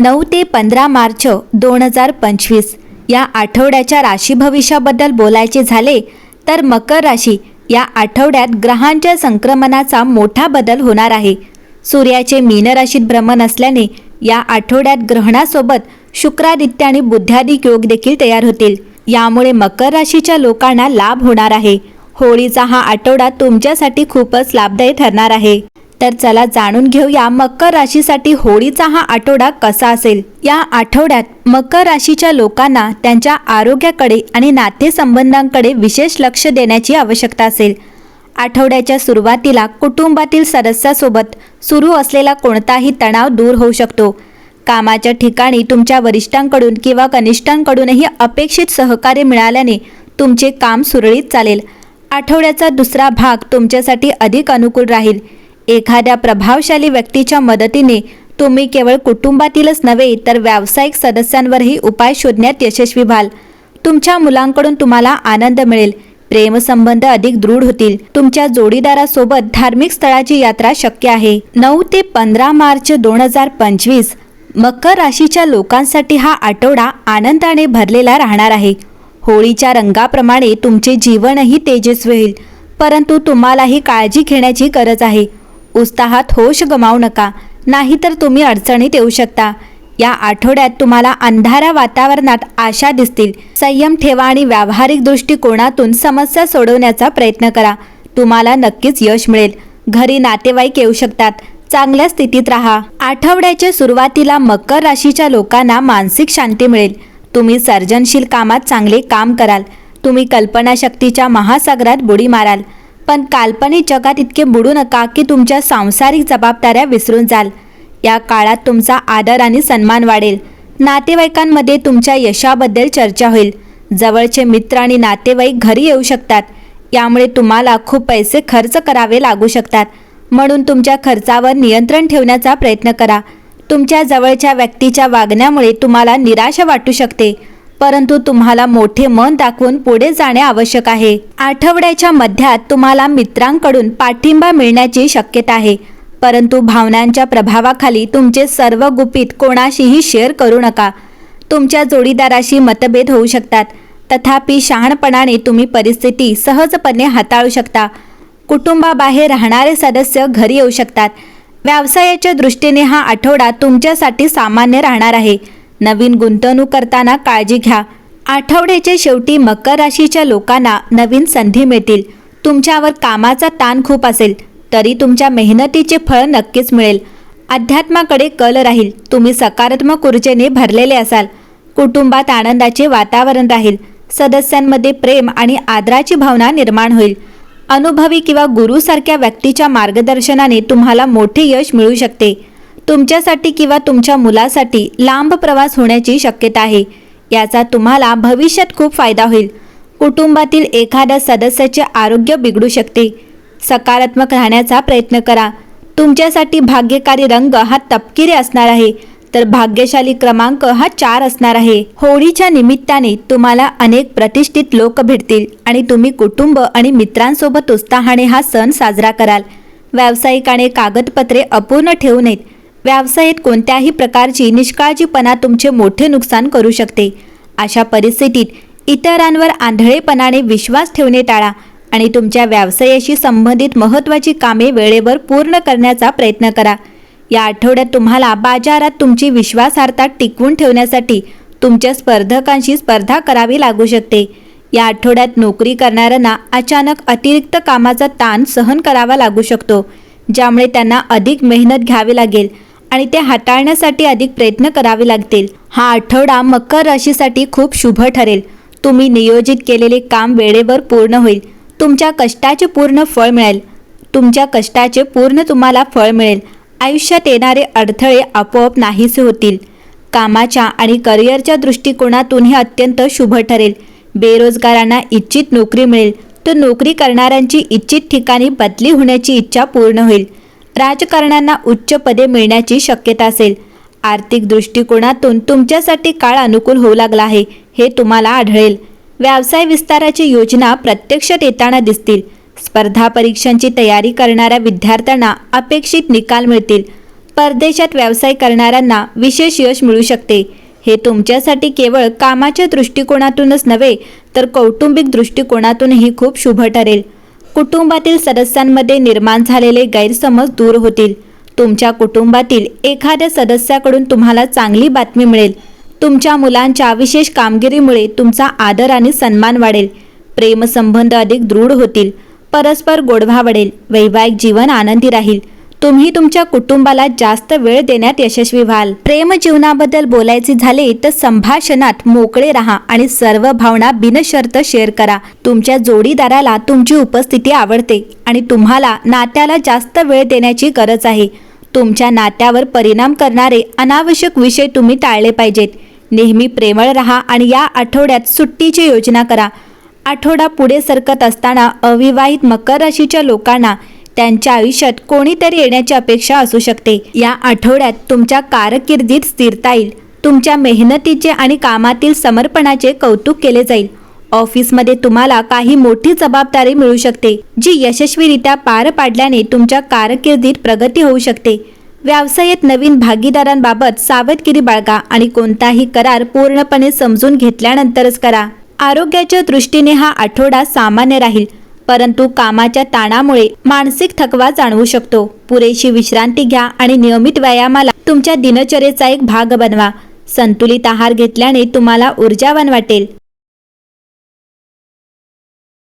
नऊ ते पंधरा मार्च दोन हजार पंचवीस. या आठवड्याच्या राशी भविष्याबद्दल बोलायचे झाले तर मकर राशी या आठवड्यात ग्रहांच्या संक्रमणाचा मोठा बदल होणार आहे. सूर्याचे मीन राशीत भ्रमण असल्याने या आठवड्यात ग्रहणासोबत शुक्रादित्य आणि बुद्धादिक योग देखील तयार होतील. यामुळे मकर राशीच्या लोकांना लाभ होणार आहे. होळीचा हा आठवडा तुमच्यासाठी खूपच लाभदायी ठरणार आहे. तर चला जाणून घेऊया मकर राशीसाठी होळीचा हा आठवडा कसा असेल. या आठवड्यात मकर राशीच्या लोकांना त्यांच्या आरोग्याकडे आणि नातेसंबंधांकडे विशेष लक्ष देण्याची आवश्यकता असेल. आठवड्याच्या सुरुवातीला कुटुंबातील सदस्यासोबत सुरू असलेला कोणताही तणाव दूर होऊ शकतो. कामाच्या ठिकाणी तुमच्या वरिष्ठांकडून किंवा कनिष्ठांकडूनही अपेक्षित सहकार्य मिळाल्याने तुमचे काम सुरळीत चालेल. आठवड्याचा दुसरा भाग तुमच्यासाठी अधिक अनुकूल राहील. एखाद्या प्रभावशाली व्यक्तीच्या मदतीने तुम्ही केवळ कुटुंबातीलच नव्हे तर व्यावसायिक सदस्यांवरही उपाय शोधण्यात यशस्वी व्हाल. तुमच्या मुलांकडून तुम्हाला आनंद मिळेल. प्रेमसंबंध अधिक दृढ होतील. तुमच्या जोडीदारासोबत धार्मिक स्थळाची यात्रा शक्य आहे. नऊ ते पंधरा मार्च दोन हजार पंचवीस मकर राशीच्या लोकांसाठी हा आठवडा आनंदाने भरलेला राहणार आहे. होळीच्या रंगाप्रमाणे तुमचे जीवनही तेजस्वी होईल. परंतु तुम्हालाही काळजी घेण्याची गरज आहे. उत्साहात होश गमावू नका. नाहीतर तुम्ही अडचणीत येऊ शकता. या आठवड्यात तुम्हाला अंधारा वातावरणात आशा दिसतील. संयम ठेवा आणि व्यावहारिक दृष्टिकोनातून समस्या सोडवण्याचा प्रयत्न करा. तुम्हाला नक्कीच यश मिळेल. घरी नातेवाईक येऊ शकतात. चांगल्या स्थितीत राहा. आठवड्याच्या सुरुवातीला मकर राशीच्या लोकांना मानसिक शांती मिळेल. तुम्ही सर्जनशील कामात चांगले काम कराल. तुम्ही कल्पनाशक्तीच्या महासागरात बुडी माराल. पण काल्पनिक जगात इतके बुडू नका की तुमच्या सांसारिक जबाबदाऱ्या विसरून जाल. या काळात तुमचा आदर आणि सन्मान वाढेल. नातेवाईकांमध्ये तुमच्या यशाबद्दल चर्चा होईल. जवळचे मित्र आणि नातेवाईक घरी येऊ शकतात. यामुळे तुम्हाला खूप पैसे खर्च करावे लागू शकतात. म्हणून तुमच्या खर्चावर नियंत्रण ठेवण्याचा प्रयत्न करा. तुमच्या जवळच्या व्यक्तीच्या वागण्यामुळे तुम्हाला निराशा वाटू शकते. परंतु तुम्हाला मोठे मन दाखवून पुढे जाणे आवश्यक आहे. आठवड्याच्या मध्यात तुम्हाला मित्रांकडून पाठिंबा मिळण्याची शक्यता आहे. परंतु भावनांच्या प्रभावाखाली तुमचे सर्व गुपित कोणाशीही शेअर करू नका. तुमच्या जोडीदाराशी मतभेद होऊ शकतात. तथापि शहाणपणाने तुम्ही परिस्थिती सहजपणे हाताळू शकता. कुटुंबाबाहेर राहणारे सदस्य घरी येऊ शकतात. व्यवसायाच्या दृष्टीने हा आठवडा तुमच्यासाठी सामान्य राहणार आहे. नवीन गुंतवणूक करताना काळजी घ्या. आठवड्याच्या शेवटी मकर राशीच्या लोकांना नवीन संधी मिळतील. तुमच्यावर कामाचा ताण खूप असेल तरी तुमच्या मेहनतीचे फळ नक्कीच मिळेल. अध्यात्माकडे कल राहील तुम्ही सकारात्मक ऊर्जेने भरलेले असाल. कुटुंबात आनंदाचे वातावरण राहील सदस्यांमध्ये प्रेम आणि आदराची भावना निर्माण होईल. अनुभवी किंवा गुरुसारख्या व्यक्तीच्या मार्गदर्शनाने तुम्हाला मोठे यश मिळू शकते. तुमच्यासाठी किंवा तुमच्या मुलासाठी लांब प्रवास होण्याची शक्यता आहे. याचा तुम्हाला भविष्यात खूप फायदा होईल. कुटुंबातील एखाद्या सदस्याचे आरोग्य बिघडू शकते. सकारात्मक राहण्याचा प्रयत्न करा. तुमच्यासाठी भाग्यकारी रंग हा तपकिरी असणार आहे. तर भाग्यशाली क्रमांक हा चार असणार आहे. होळीच्या निमित्ताने तुम्हाला अनेक प्रतिष्ठित लोक भेटतील आणि तुम्ही कुटुंब आणि मित्रांसोबत उत्साहाने हा सण साजरा कराल. व्यावसायिकाने कागदपत्रे अपूर्ण ठेवू नयेत. व्यवसायात कोणत्याही प्रकारची निष्काळजीपणा तुमचे मोठे नुकसान करू शकते. अशा परिस्थितीत इतरांवर आंधळेपणाने विश्वास ठेवणे टाळा आणि तुमच्या व्यवसायाशी संबंधित महत्त्वाची कामे वेळेवर पूर्ण करण्याचा प्रयत्न करा. या आठवड्यात तुम्हाला बाजारात तुमची विश्वासार्हता टिकवून ठेवण्यासाठी तुमच्या स्पर्धकांशी स्पर्धा करावी लागू शकते. या आठवड्यात नोकरी करणाऱ्यांना अचानक अतिरिक्त कामाचा ताण सहन करावा लागू शकतो ज्यामुळे त्यांना अधिक मेहनत घ्यावी लागेल. आणि ते हाताळण्यासाठी अधिक प्रयत्न करावे लागतील. हा आठवडा मकर राशीसाठी खूप शुभ ठरेल. तुम्ही नियोजित केलेले काम वेळेवर पूर्ण होईल. तुमच्या कष्टाचे पूर्ण फळ मिळेल. तुमच्या कष्टाचे पूर्ण तुम्हाला फळ मिळेल. आयुष्यात येणारे अडथळे आपोआप नाहीसे होतील. कामाच्या आणि करिअरच्या दृष्टिकोनातून हे अत्यंत शुभ ठरेल. बेरोजगारांना इच्छित नोकरी मिळेल. तर नोकरी करणाऱ्यांची इच्छित ठिकाणी बदली होण्याची इच्छा पूर्ण होईल. राजकारण्यांना उच्च पदे मिळण्याची शक्यता असेल. आर्थिक दृष्टिकोनातून तुमच्यासाठी काळ अनुकूल होऊ लागला आहे हे तुम्हाला आढळेल. व्यवसाय विस्ताराची योजना प्रत्यक्षात येताना दिसतील. स्पर्धा परीक्षांची तयारी करणाऱ्या विद्यार्थ्यांना अपेक्षित निकाल मिळतील. परदेशात व्यवसाय करणाऱ्यांना विशेष यश मिळू शकते. हे तुमच्यासाठी केवळ कामाच्या दृष्टिकोनातूनच नव्हे तर कौटुंबिक दृष्टिकोनातूनही खूप शुभ ठरेल. कुटुंबातील सदस्यांमध्ये निर्माण झालेले गैरसमज दूर होतील. तुमच्या कुटुंबातील एखाद्या सदस्याकडून तुम्हाला चांगली बातमी मिळेल. तुमच्या मुलांच्या विशेष कामगिरीमुळे तुमचा आदर आणि सन्मान वाढेल. प्रेमसंबंध अधिक दृढ होतील. परस्पर गोडवा वाढेल. वैवाहिक जीवन आनंदी राहील. तुम्ही तुमच्या कुटुंबाला जास्त वेळ देण्यात यशस्वी व्हाल. प्रेम जीवनाबद्दल बोलायचे झाले तर संभाषणात मोकळे राहा आणि सर्व भावना बिनशर्त शेअर करा. तुमच्या जोडीदाराला तुमची उपस्थिती आवडते आणि तुम्हाला नात्याला जास्त वेळ देण्याची गरज आहे. तुमच्या नात्यावर परिणाम करणारे अनावश्यक विषय तुम्ही टाळले पाहिजेत. नेहमी प्रेमळ राहा आणि या आठवड्यात सुट्टीची योजना करा. आठवडा पुढे सरकत असताना अविवाहित मकर राशीच्या लोकांना त्यांच्या आयुष्यात कोणीतरी येण्याची अपेक्षा असू शकते. या आठवड्यात तुमच्या कारकिर्दीत स्थिरता येईल. तुमच्या मेहनतीचे आणि कामातील समर्पणाचे कौतुक केले जाईल. ऑफिसमध्ये तुम्हाला काही मोठी जबाबदारी मिळू शकते जी यशस्वीरित्या पार पाडल्याने तुमच्या कारकिर्दीत प्रगती होऊ शकते. व्यवसायात नवीन भागीदारांबाबत सावधगिरी बाळगा आणि कोणताही करार पूर्णपणे समजून घेतल्यानंतरच करा. आरोग्याच्या दृष्टीने हा आठवडा सामान्य राहील. परंतु कामाच्या ताणामुळे मानसिक थकवा जाणवू शकतो. पुरेशी विश्रांती घ्या आणि नियमित व्यायामाला तुमच्या दिनचर्येचा एक भाग बनवा. संतुलित आहार घेतल्याने तुम्हाला ऊर्जावान वाटेल.